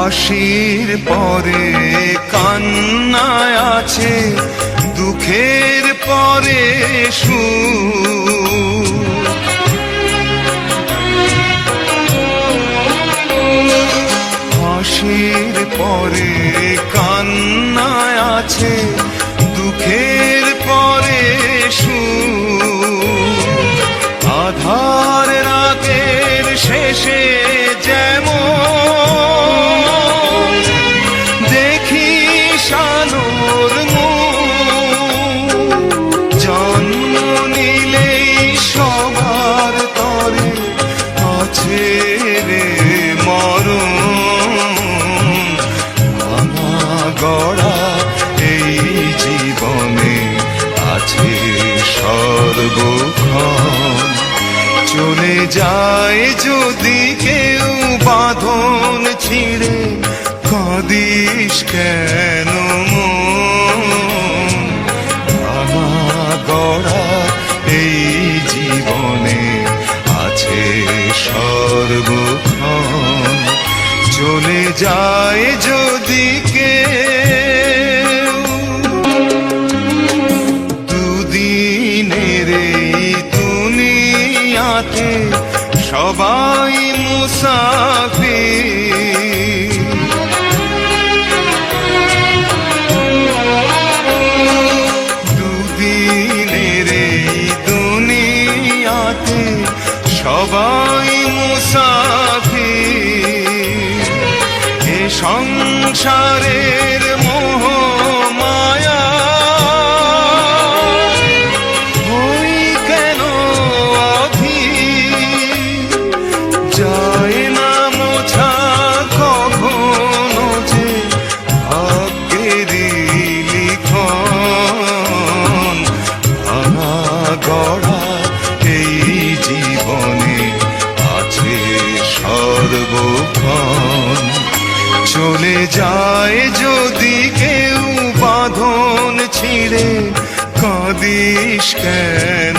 হাসির পরে কান্নায় আছে দুঃখের পরে সুখ। হাসির পরে কান্নায় আছে সর্বক্ষণ চলে যায় যদি কেউ বাঁধন ছিঁড়ে, কাঁদিস কেন? ভাঙা গড়া এই জীবনে আছে সর্বক্ষণ চলে যায় যদি কেউ সবাই মুসাফি এ সংসারের মোহ চলে যায় যদি কেউ বাঁধন ছিঁড়ে। কাঁদিস কেন?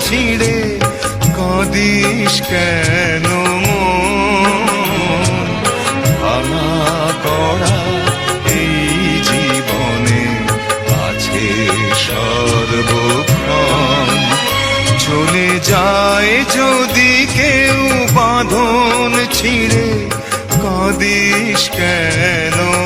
ছিঁড়ে কাঁদিস কেন? ভাঙা করা এই জীবনে আছে সর্বক্ষণ চলে যায় যদি কেউ বাঁধন ছিঁড়ে, কাঁদিস কেন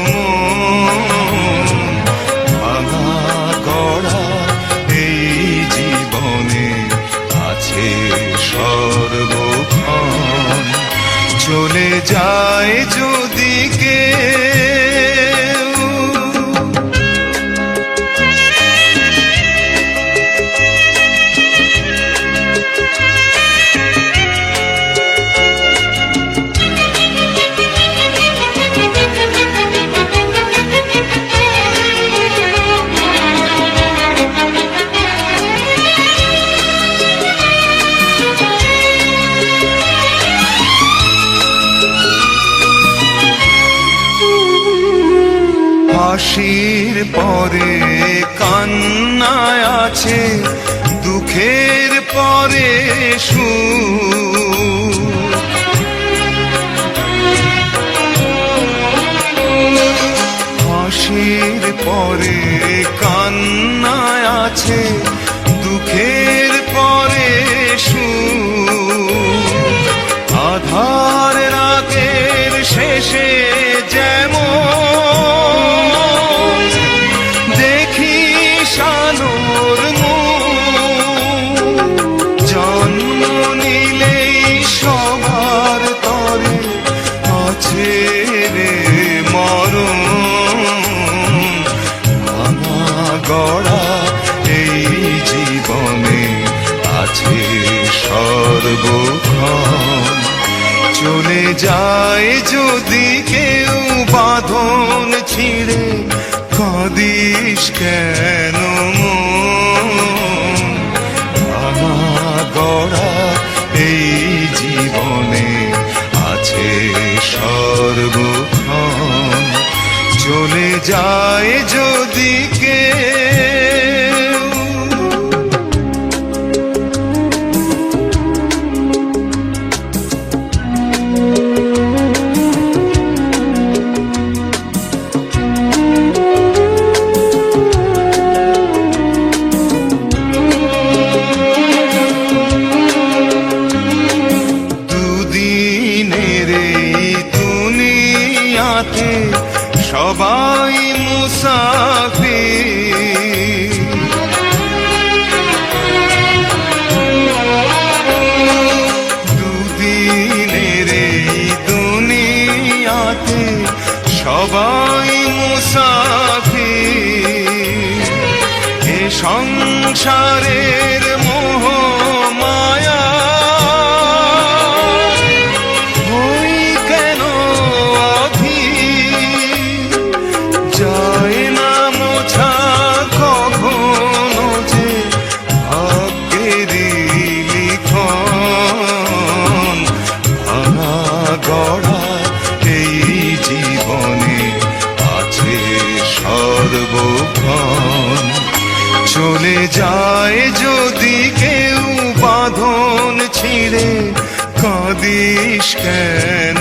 হাসির পরে কান্নায় আছে দুঃখের পরে সুখ। হাসির পরে কান্নায় আছে সর্বক্ষণ চলে যায় যদি কেউ বাঁধন ছিঁড়ে, কাঁদিস কেন গড়া এই জীবনে আছে সর্বক্ষণ। চলে যায় যদি কেউ সংসারের মোহ মায়া। হই কেন যায় না মোছা কখনো যে ভাগ্যেরই লিখন। গড়া এই জীবনে আছে সর্বক্ষণ। চলে যায় যদি কেউ বাঁধন ছিঁড়ে। কাঁদিস কেন